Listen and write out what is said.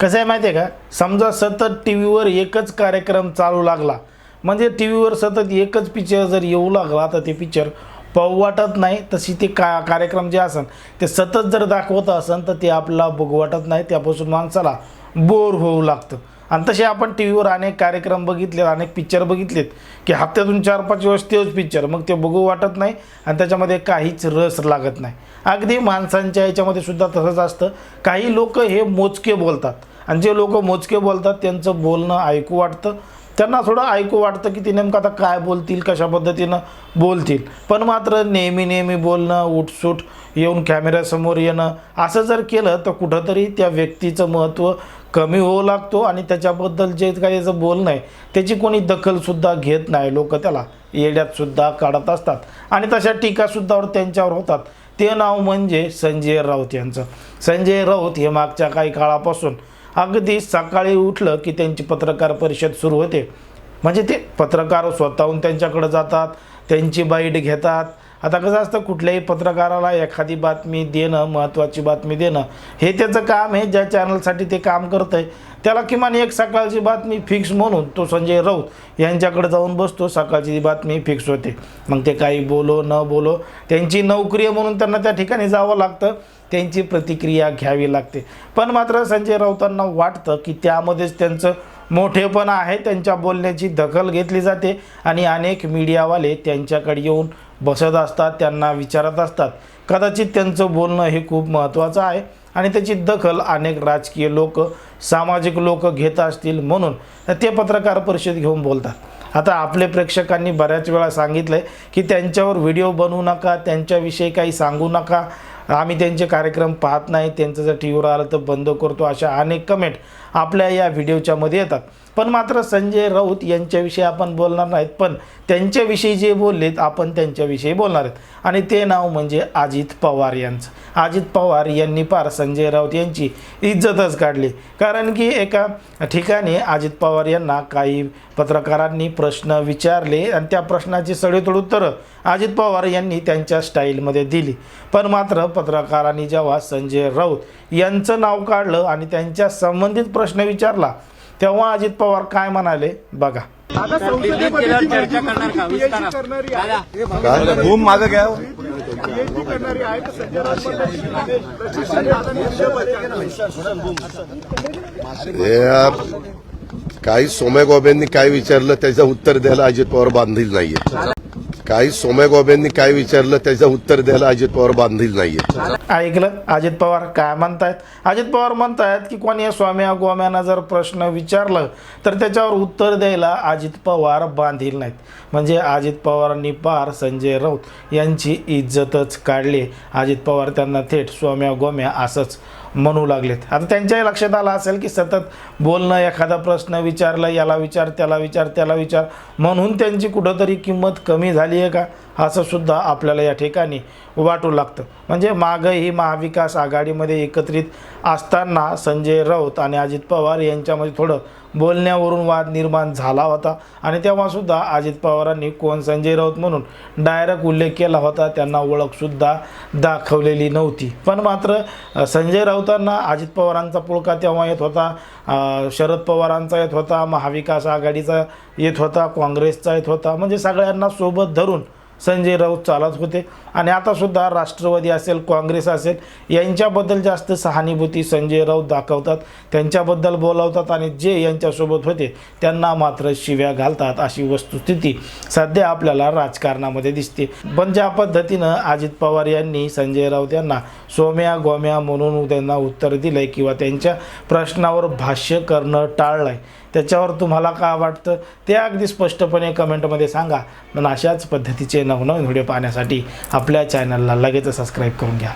कसं आहे माहिती आहे का? समजा सतत टी व्हीवर एकच कार्यक्रम चालू लागला. म्हणजे टी व्हीवर सतत एकच पिक्चर जर येऊ लागला तर ते पिक्चर पाहू वाटत नाही. तशी ते का कार्यक्रम जे असन ते सतत जर दाखवत असन तर ते आपला बघू वाटत नाही. त्यापासून माणसाला बोर होऊ लागतं. आणि तसे आपण टी व्हीवर अनेक कार्यक्रम बघितलेत अनेक पिक्चर बघितलेत की हप्त्यातून चार पाच वेळेस तेच पिक्चर मग ते बघू वाटत नाही आणि त्याच्यामध्ये काहीच रस लागत नाही. अगदी माणसांच्या याच्यामध्ये सुद्धा तसंच असतं. काही लोक हे मोजके बोलतात. आणि जे लोक मोजके बोलतात त्यांचं बोलणं ऐकू वाटतं. त्यांना थोडं ऐकू वाटतं की ती नेमकं आता काय बोलतील कशा पद्धतीनं बोलतील. पण मात्र नेहमी नेहमी बोलणं उठसूट येऊन कॅमेऱ्यासमोर येणं असं जर केलं तर कुठंतरी त्या व्यक्तीचं महत्त्व कमी होऊ लागतो आणि त्याच्याबद्दल जे काही याचं बोलणं आहे त्याची कोणी दखलसुद्धा घेत नाही. लोक त्याला येड्यातसुद्धा काढत असतात. आणि तशा टीकासुद्धा त्यांच्यावर होतात. ते नाव म्हणजे संजय राऊत यांचं. संजय राऊत हे मागच्या काही काळापासून अगदी सकाळी उठलं की त्यांची पत्रकार परिषद सुरू होते. म्हणजे ते पत्रकार स्वतःहून त्यांच्याकडे जातात त्यांची बाईट घेतात आता कसं असतं कुठल्याही पत्रकाराला एखादी बातमी देणं महत्त्वाची बातमी देणं हे त्याचं काम आहे ज्या चॅनलसाठी ते काम करतं आहे त्याला किमान एक सकाळची बातमी फिक्स म्हणून तो संजय राऊत यांच्याकडे जाऊन बसतो सकाळची बातमी फिक्स होते. मग ते काही बोलो न बोलो त्यांची नोकरी म्हणून त्यांना त्या ठिकाणी जावं लागतं. त्यांची प्रतिक्रिया घ्यावी लागते. पण मात्र संजय राऊतांना वाटतं की त्यामध्येच त्यांचं मोठेपण आहे त्यांच्या बोलण्याची दखल घेतली जाते आणि अनेक मीडियावाले त्यांच्याकडे येऊन बसत असतात त्यांना विचारत असतात. कदाचित त्यांचं बोलणं हे खूप महत्त्वाचं आहे आणि त्याची दखल अनेक राजकीय लोक सामाजिक लोक घेत असतील म्हणून ते पत्रकार परिषद घेऊन बोलतात. आता आपले प्रेक्षकांनी बऱ्याच वेळा सांगितलं आहे की त्यांच्यावर व्हिडिओ बनवू नका त्यांच्याविषयी काही सांगू नका आम्ही त्यांचे कार्यक्रम पाहत नाही त्यांचं जर टी व्हीवर आलं तर बंद करतो अशा अनेक कमेंट आपल्या या व्हिडिओच्या मध्ये येतात. पण मात्र संजय राऊत यांच्याविषयी आपण बोलणार नाहीत पण त्यांच्याविषयी जे बोललेत आपण त्यांच्याविषयी बोलणार आहेत. आणि ते नाव म्हणजे अजित पवार यांचं. अजित पवार यांनी पार संजय राऊत यांची इज्जतच काढली. कारण की एका ठिकाणी अजित पवार यांना काही पत्रकारांनी प्रश्न विचारले आणि त्या प्रश्नाची सडेतोड उत्तरं अजित पवार यांनी त्यांच्या स्टाईलमध्ये दिली. पण मात्र पत्रकारांनी जेव्हा संजय राऊत यांचं नाव काढलं आणि त्यांच्या संबंधित प्रश्न विचारला तेव्हा अजित पवार काय म्हणाले? बघा. भूम मागं घ्या हे. काही सोम्या गोब्यांनी काय विचारलं त्याचं उत्तर द्यायला अजित पवार बांधील नाहीये. काही सोम्या गोब्यांनी काय विचारलं त्याचं उत्तर द्यायला अजित पवार बांधील नाहीये. ऐकलं? अजित पवार काय म्हणतायत? अजित पवार म्हणतायत की कोणी स्वाम्या गोम्यानं जर प्रश्न विचारलं तर त्याच्यावर उत्तर द्यायला अजित पवार बांधील नाहीत. म्हणजे अजित पवारांनी पार संजय राऊत यांची इज्जतच काढली. अजित पवार त्यांना थेट स्वाम्या गोम्या असंच म्हणू लागलेत. आता त्यांच्याही लक्षात आलं असेल की सतत बोलणं एखादा प्रश्न विचारला याला विचार त्याला विचार त्याला विचार म्हणून त्यांची कुठंतरी किंमत कमी झाली आहे का? असं सुद्धा आपल्याला या ठिकाणी वाटू लागतं. म्हणजे मागंही महाविकास आघाडीमध्ये एकत्रित असताना संजय राऊत आणि अजित पवार यांच्यामध्ये थोडं बोलण्यावरून वाद निर्माण झाला होता. आणि तेव्हासुद्धा अजित पवारांनी कोण संजय राऊत म्हणून डायरेक्ट उल्लेख केला होता त्यांना ओळखसुद्धा दाखवलेली नव्हती. पण मात्र संजय राऊतांना अजित पवारांचा पुळका तेव्हा येत होता शरद पवारांचा येत होता महाविकास आघाडीचा येत होता काँग्रेसचा येत होता. म्हणजे सगळ्यांना सोबत धरून संजय राऊत चालत होते. आणि आतासुद्धा राष्ट्रवादी असेल काँग्रेस असेल यांच्याबद्दल जास्त सहानुभूती संजय राऊत दाखवतात. त्यांच्याबद्दल बोलावतात आणि जे यांच्यासोबत होते त्यांना मात्र शिव्या घालतात अशी वस्तुस्थिती सध्या आपल्याला राजकारणामध्ये दिसते. पण ज्या पद्धतीनं अजित पवार यांनी संजय राऊत यांना सोम्या गोम्या म्हणून त्यांना उत्तर दिलंय किंवा त्यांच्या प्रश्नावर भाष्य करणं टाळलंय त्याच्यावर तुम्हाला काय वाटतं ते अगदी स्पष्टपणे कमेंटमध्ये सांगा. पण अशाच पद्धतीचे नवनवीन व्हिडिओ पाहण्यासाठी आपल्या चॅनलला लगेच सबस्क्राईब करून घ्या.